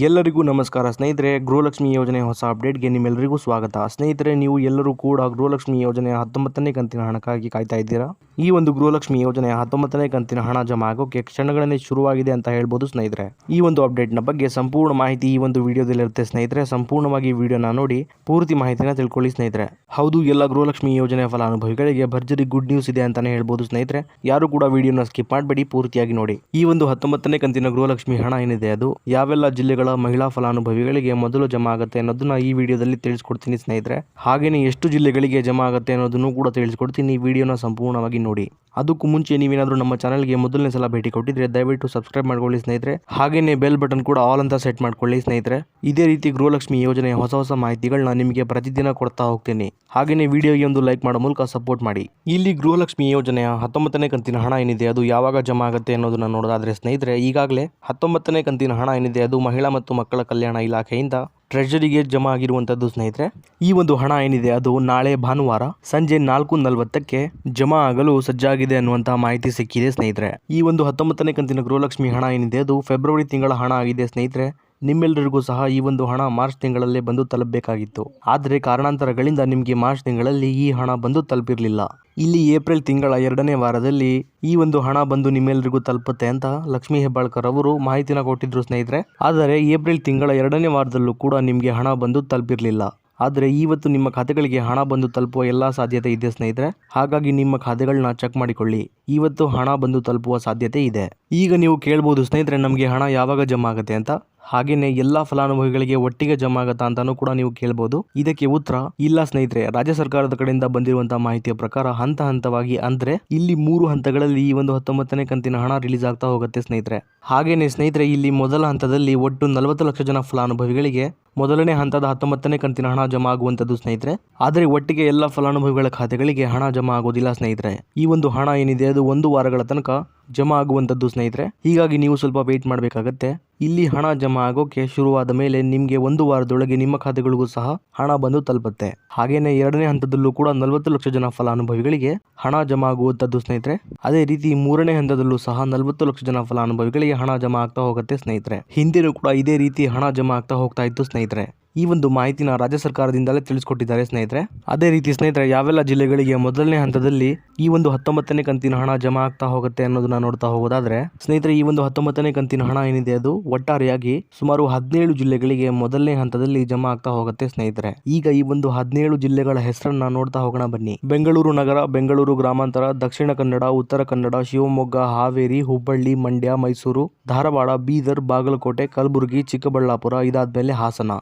ಎಲ್ಲರಿಗೂ ನಮಸ್ಕಾರ. ಸ್ನೇಹಿತರೆ, ಗೃಹಲಕ್ಷ್ಮಿ ಯೋಜನೆ ಹೊಸ ಅಪ್ಡೇಟ್ಗೆ ನಿಮ್ಮೆಲ್ಲರಿಗೂ ಸ್ವಾಗತ. ಸ್ನೇಹಿತರೆ, ನೀವು ಎಲ್ಲರೂ ಕೂಡ ಗೃಹಲಕ್ಷ್ಮಿ ಯೋಜನೆಯ ಹತ್ತೊಂಬತ್ತನೇ ಕಂತಿನ ಹಣಕ್ಕಾಗಿ ಕಾಯ್ತಾ ಇದ್ದೀರಾ? ಈ ಒಂದು ಗೃಹಲಕ್ಷ್ಮಿ ಯೋಜನೆಯ ಹತ್ತೊಂಬತ್ತನೇ ಕಂತಿನ ಹಣ ಜಮಾ ಆಗೋಕೆ ಕ್ಷಣಗಳನ್ನೇ ಶುರುವಾಗಿದೆ ಅಂತ ಹೇಳ್ಬೋದು ಸ್ನೇಹಿತರೆ. ಈ ಒಂದು ಅಪ್ಡೇಟ್ನ ಬಗ್ಗೆ ಸಂಪೂರ್ಣ ಮಾಹಿತಿ ಈ ಒಂದು ವಿಡಿಯೋದಲ್ಲಿ ಇರುತ್ತೆ ಸ್ನೇಹಿತರೆ. ಸಂಪೂರ್ಣವಾಗಿ ವಿಡಿಯೋನ ನೋಡಿ ಪೂರ್ತಿ ಮಾಹಿತಿನ ತಿಳ್ಕೊಳ್ಳಿ ಸ್ನೇಹಿತರೆ. ಹೌದು, ಎಲ್ಲ ಗೃಹಲಕ್ಷ್ಮಿ ಯೋಜನೆ ಫಲಾನುಭವಿಗಳಿಗೆ ಭರ್ಜರಿ ಗುಡ್ ನ್ಯೂಸ್ ಇದೆ ಅಂತಾನೆ ಹೇಳ್ಬೋದು ಸ್ನೇಹಿತರೆ. ಯಾರು ಕೂಡ ವಿಡಿಯೋನ ಸ್ಕಿಪ್ ಮಾಡಬೇಡಿ, ಪೂರ್ತಿಯಾಗಿ ನೋಡಿ. ಈ ಒಂದು ಹತ್ತೊಂಬತ್ತನೇ ಕಂತಿನ ಗೃಹಲಕ್ಷ್ಮಿ ಹಣ ಏನಿದೆ ಅದು? ಯಾವೆಲ್ಲ ಜಿಲ್ಲೆಗಳ ಮಹಿಳಾ ಫಲಾನುಭವಿಗಳಿಗೆ ಮೊದಲು ಜಮಾ ಆಗುತ್ತೆ ಅನ್ನೋದನ್ನ ಈ ವಿಡಿಯೋದಲ್ಲಿ ತಿಳಿಸ್ಕೊಡ್ತೀನಿ ಸ್ನೇಹಿತರೆ. ಹಾಗೆಯೇ ಎಷ್ಟು ಜಿಲ್ಲೆಗಳಿಗೆ ಜಮಾ ಆಗುತ್ತೆ ಅನ್ನೋದನ್ನು ಕೂಡ ತಿಳಿಸ್ಕೊಡ್ತೀನಿ ಈ ವಿಡಿಯೋನ ಸಂಪೂರ್ಣವಾಗಿ ನೋಡಿ. ಅದಕ್ಕೂ ಮುಂಚೆ ನೀವೇನಾದರೂ ನಮ್ಮ ಚಾನಲ್ಗೆ ಮೊದಲನೇ ಸಲ ಭೇಟಿ ಕೊಟ್ಟಿದ್ರೆ ದಯವಿಟ್ಟು ಸಬ್ಸ್ಕ್ರೈಬ್ ಮಾಡ್ಕೊಳ್ಳಿ ಸ್ನೇಹಿತರೆ. ಹಾಗೇನೆ ಬೆಲ್ ಬಟನ್ ಕೂಡ ಆಲ್ ಅಂತ ಸೆಟ್ ಮಾಡ್ಕೊಳ್ಳಿ ಸ್ನೇಹಿತರೆ. ಇದೇ ರೀತಿ ಗೃಹಲಕ್ಷ್ಮಿ ಯೋಜನೆಯ ಹೊಸ ಹೊಸ ಮಾಹಿತಿಗಳನ್ನ ನಿಮಗೆ ಪ್ರತಿದಿನ ಕೊಡ್ತಾ ಹೋಗ್ತೀನಿ. ಹಾಗೇನೆ ವಿಡಿಯೋಗೆ ಒಂದು ಲೈಕ್ ಮಾಡೋ ಮೂಲಕ ಸಪೋರ್ಟ್ ಮಾಡಿ. ಇಲ್ಲಿ ಗೃಹಲಕ್ಷ್ಮಿ ಯೋಜನೆಯ ಹತ್ತೊಂಬತ್ತನೇ ಕಂತಿನ ಹಣ ಏನಿದೆ ಅದು ಯಾವಾಗ ಜಮಾ ಆಗುತ್ತೆ ಅನ್ನೋದನ್ನ ನೋಡೋದಾದ್ರೆ ಸ್ನೇಹಿತರೆ, ಈಗಾಗಲೇ ಹತ್ತೊಂಬತ್ತನೇ ಕಂತಿನ ಹಣ ಏನಿದೆ ಅದು ಮಹಿಳಾ ಮತ್ತು ಮಕ್ಕಳ ಕಲ್ಯಾಣ ಇಲಾಖೆಯಿಂದ ಟ್ರೆಜರಿಗೆ ಜಮಾ ಆಗಿರುವಂಥದ್ದು ಸ್ನೇಹಿತರೆ, ಈ ಒಂದು ಹಣ ಏನಿದೆ ಅದು ನಾಳೆ ಭಾನುವಾರ ಸಂಜೆ ನಾಲ್ಕು ನಲವತ್ತಕ್ಕೆ ಜಮಾ ಆಗಲು ಸಜ್ಜಾಗಿದೆ ಅನ್ನುವಂತಹ ಮಾಹಿತಿ ಸಿಕ್ಕಿದೆ ಸ್ನೇಹಿತರೆ. ಈ ಒಂದು ಹತ್ತೊಂಬತ್ತನೇ ಕಂತಿನ ಗೃಹಲಕ್ಷ್ಮಿ ಹಣ ಏನಿದೆ ಅದು ಫೆಬ್ರವರಿ ತಿಂಗಳ ಹಣ ಆಗಿದೆ ಸ್ನೇಹಿತರೆ. ನಿಮ್ಮೆಲ್ಲರಿಗೂ ಸಹ ಈ ಒಂದು ಹಣ ಮಾರ್ಚ್ ತಿಂಗಳಲ್ಲೇ ಬಂದು ತಲುಪಬೇಕಾಗಿತ್ತು. ಆದರೆ ಕಾರಣಾಂತರಗಳಿಂದ ನಿಮಗೆ ಮಾರ್ಚ್ ತಿಂಗಳಲ್ಲಿ ಈ ಹಣ ಬಂದು ತಲುಪಿರಲಿಲ್ಲ. ಇಲ್ಲಿ ಏಪ್ರಿಲ್ ತಿಂಗಳ ಎರಡನೇ ವಾರದಲ್ಲಿ ಈ ಒಂದು ಹಣ ಬಂದು ನಿಮ್ಮೆಲ್ಲರಿಗೂ ತಲುಪುತ್ತೆ ಅಂತ ಲಕ್ಷ್ಮೀ ಹೆಬ್ಬಾಳ್ಕರ್ ಅವರು ಮಾಹಿತಿನ ಕೊಟ್ಟಿದ್ರು ಸ್ನೇಹಿತರೆ. ಆದರೆ ಏಪ್ರಿಲ್ ತಿಂಗಳ ಎರಡನೇ ವಾರದಲ್ಲೂ ಕೂಡ ನಿಮಗೆ ಹಣ ಬಂದು ತಲುಪಿರಲಿಲ್ಲ. ಆದರೆ ಇವತ್ತು ನಿಮ್ಮ ಖಾತೆಗಳಿಗೆ ಹಣ ಬಂದು ತಲುಪುವ ಎಲ್ಲ ಸಾಧ್ಯತೆ ಇದೆ ಸ್ನೇಹಿತರೆ. ಹಾಗಾಗಿ ನಿಮ್ಮ ಖಾತೆಗಳನ್ನ ಚೆಕ್ ಮಾಡಿಕೊಳ್ಳಿ. ಇವತ್ತು ಹಣ ಬಂದು ತಲುಪುವ ಸಾಧ್ಯತೆ ಇದೆ. ಈಗ ನೀವು ಕೇಳ್ಬೋದು ಸ್ನೇಹಿತರೆ, ನಮಗೆ ಹಣ ಯಾವಾಗ ಜಮಾ ಆಗುತ್ತೆ ಅಂತ. ಹಾಗೇನೆ ಎಲ್ಲ ಫಲಾನುಭವಿಗಳಿಗೆ ಒಟ್ಟಿಗೆ ಜಮಾ ಆಗತ್ತಾ ಅಂತಾನೂ ಕೂಡ ನೀವು ಕೇಳಬಹುದು ಇದಕ್ಕೆ ಉತ್ತರ, ಇಲ್ಲ ಸ್ನೇಹಿತರೆ, ರಾಜ್ಯ ಸರ್ಕಾರದ ಕಡೆಯಿಂದ ಬಂದಿರುವಂತಹ ಮಾಹಿತಿಯ ಪ್ರಕಾರ ಹಂತ ಹಂತವಾಗಿ ಅಂದ್ರೆ ಇಲ್ಲಿ ಮೂರು ಹಂತಗಳಲ್ಲಿ ಈ ಒಂದು ಹತ್ತೊಂಬತ್ತನೇ ಕಂತಿನ ಹಣ ರಿಲೀಸ್ ಆಗ್ತಾ ಹೋಗುತ್ತೆ ಸ್ನೇಹಿತರೆ. ಹಾಗೇನೆ ಸ್ನೇಹಿತರೆ, ಇಲ್ಲಿ ಮೊದಲ ಹಂತದಲ್ಲಿ ಒಟ್ಟು ನಲವತ್ತು ಲಕ್ಷ ಜನ ಫಲಾನುಭವಿಗಳಿಗೆ ಮೊದಲನೇ ಹಂತದ ಹತ್ತೊಂಬತ್ತನೇ ಕಂತಿನ ಹಣ ಜಮಾ ಆಗುವಂಥದ್ದು ಸ್ನೇಹಿತರೆ. ಆದರೆ ಒಟ್ಟಿಗೆ ಎಲ್ಲ ಫಲಾನುಭವಿಗಳ ಖಾತೆಗಳಿಗೆ ಹಣ ಜಮಾ ಆಗೋದಿಲ್ಲ ಸ್ನೇಹಿತರೆ. ಈ ಒಂದು ಹಣ ಏನಿದೆ, ಅದು ಒಂದು ವಾರಗಳ ತನಕ ಜಮಾ ಆಗುವಂಥದ್ದು ಸ್ನೇಹಿತರೆ. ಹೀಗಾಗಿ ನೀವು ಸ್ವಲ್ಪ ವೆಯ್ಟ್ ಮಾಡಬೇಕಾಗತ್ತೆ. ಇಲ್ಲಿ ಹಣ ಜಮಾ ಆಗೋಕೆ ಶುರುವಾದ ಮೇಲೆ ನಿಮಗೆ ಒಂದು ವಾರದೊಳಗೆ ನಿಮ್ಮ ಖಾತೆಗಳಿಗೂ ಸಹ ಹಣ ಬಂದು ತಲುಪುತ್ತೆ. ಹಾಗೇನೆ ಎರಡನೇ ಹಂತದಲ್ಲೂ ಕೂಡ ನಲವತ್ತು ಲಕ್ಷ ಜನ ಫಲಾನುಭವಿಗಳಿಗೆ ಹಣ ಜಮಾ ಆಗುವಂಥದ್ದು ಸ್ನೇಹಿತರೆ. ಅದೇ ರೀತಿ ಮೂರನೇ ಹಂತದಲ್ಲೂ ಸಹ ನಲವತ್ತು ಲಕ್ಷ ಜನ ಫಲಾನುಭವಿಗಳಿಗೆ ಹಣ ಜಮಾ ಆಗ್ತಾ ಹೋಗುತ್ತೆ ಸ್ನೇಹಿತರೆ. ಹಿಂದೆನೂ ಕೂಡ ಇದೇ ರೀತಿ ಹಣ ಜಮಾ ಆಗ್ತಾ ಹೋಗ್ತಾ ಇತ್ತು ಸ್ನೇಹಿತರೆ. ಈ ಒಂದು ಮಾಹಿತಿನ ರಾಜ್ಯ ಸರ್ಕಾರದಿಂದಲೇ ತಿಳಿಸ್ಕೊಟ್ಟಿದ್ದಾರೆ ಸ್ನೇಹಿತರೆ. ಅದೇ ರೀತಿ ಸ್ನೇಹಿತರೆ, ಯಾವೆಲ್ಲ ಜಿಲ್ಲೆಗಳಿಗೆ ಮೊದಲನೇ ಹಂತದಲ್ಲಿ ಈ ಒಂದು ಹತ್ತೊಂಬತ್ತನೇ ಕಂತಿನ ಹಣ ಜಮಾ ಆಗ್ತಾ ಹೋಗುತ್ತೆ ಅನ್ನೋದನ್ನ ನೋಡ್ತಾ ಹೋಗೋದಾದ್ರೆ, ಸ್ನೇಹಿತರೆ, ಈ ಒಂದು ಹತ್ತೊಂಬತ್ತನೇ ಕಂತಿನ ಹಣ ಏನಿದೆ ಅದು ಒಟ್ಟಾರೆಯಾಗಿ ಸುಮಾರು ಹದಿನೇಳು ಜಿಲ್ಲೆಗಳಿಗೆ ಮೊದಲನೇ ಹಂತದಲ್ಲಿ ಜಮಾ ಆಗ್ತಾ ಹೋಗುತ್ತೆ ಸ್ನೇಹಿತರೆ. ಈಗ ಈ ಒಂದು ಹದಿನೇಳು ಜಿಲ್ಲೆಗಳ ಹೆಸರನ್ನ ನೋಡ್ತಾ ಹೋಗೋಣ ಬನ್ನಿ. ಬೆಂಗಳೂರು ನಗರ, ಬೆಂಗಳೂರು ಗ್ರಾಮಾಂತರ, ದಕ್ಷಿಣ ಕನ್ನಡ, ಉತ್ತರ ಕನ್ನಡ, ಶಿವಮೊಗ್ಗ, ಹಾವೇರಿ, ಹುಬ್ಬಳ್ಳಿ, ಮಂಡ್ಯ, ಮೈಸೂರು, ಧಾರವಾಡ, ಬೀದರ್, ಬಾಗಲಕೋಟೆ, ಕಲಬುರಗಿ, ಚಿಕ್ಕಬಳ್ಳಾಪುರ ಇದಾದ್ಮೇಲೆ ಹಾಸನ.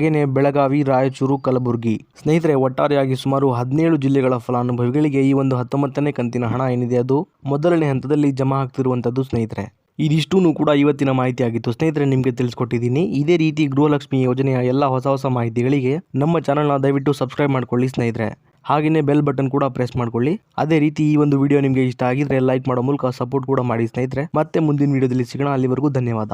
ಹಾಗೇನೆ ಬೆಳಗಾವಿ, ರಾಯಚೂರು, ಕಲಬುರಗಿ. ಸ್ನೇಹಿತರೆ, ಒಟ್ಟಾರೆಯಾಗಿ ಸುಮಾರು ಹದಿನೇಳು ಜಿಲ್ಲೆಗಳ ಫಲಾನುಭವಿಗಳಿಗೆ ಈ ಒಂದು ಹತ್ತೊಂಬತ್ತನೇ ಕಂತಿನ ಹಣ ಏನಿದೆ ಅದು? ಮೊದಲನೇ ಹಂತದಲ್ಲಿ ಜಮಾ ಆಗ್ತಿರುವಂಥದ್ದು ಸ್ನೇಹಿತರೆ. ಇದಿಷ್ಟೂ ಕೂಡ ಇವತ್ತಿನ ಮಾಹಿತಿ ಆಗಿತ್ತು ಸ್ನೇಹಿತರೆ, ನಿಮಗೆ ತಿಳಿಸ್ಕೊಟ್ಟಿದ್ದೀನಿ. ಇದೇ ರೀತಿ ಗೃಹಲಕ್ಷ್ಮಿ ಯೋಜನೆಯ ಎಲ್ಲ ಹೊಸ ಹೊಸ ಮಾಹಿತಿಗಳಿಗೆ ನಮ್ಮ ಚಾನಲ್ನ ದಯವಿಟ್ಟು ಸಬ್ಸ್ಕ್ರೈಬ್ ಮಾಡ್ಕೊಳ್ಳಿ ಸ್ನೇಹಿತರೆ. ಹಾಗೆಯೇ ಬೆಲ್ ಬಟನ್ ಕೂಡ ಪ್ರೆಸ್ ಮಾಡ್ಕೊಳ್ಳಿ. ಅದೇ ರೀತಿ ಈ ಒಂದು ವಿಡಿಯೋ ನಿಮಗೆ ಇಷ್ಟ ಆಗಿದ್ರೆ ಲೈಕ್ ಮಾಡೋ ಮೂಲಕ ಸಪೋರ್ಟ್ ಕೂಡ ಮಾಡಿ ಸ್ನೇಹಿತರೆ. ಮತ್ತೆ ಮುಂದಿನ ವಿಡಿಯೋದಲ್ಲಿ ಸಿಗೋಣ. ಅಲ್ಲಿವರೆಗೂ ಧನ್ಯವಾದ.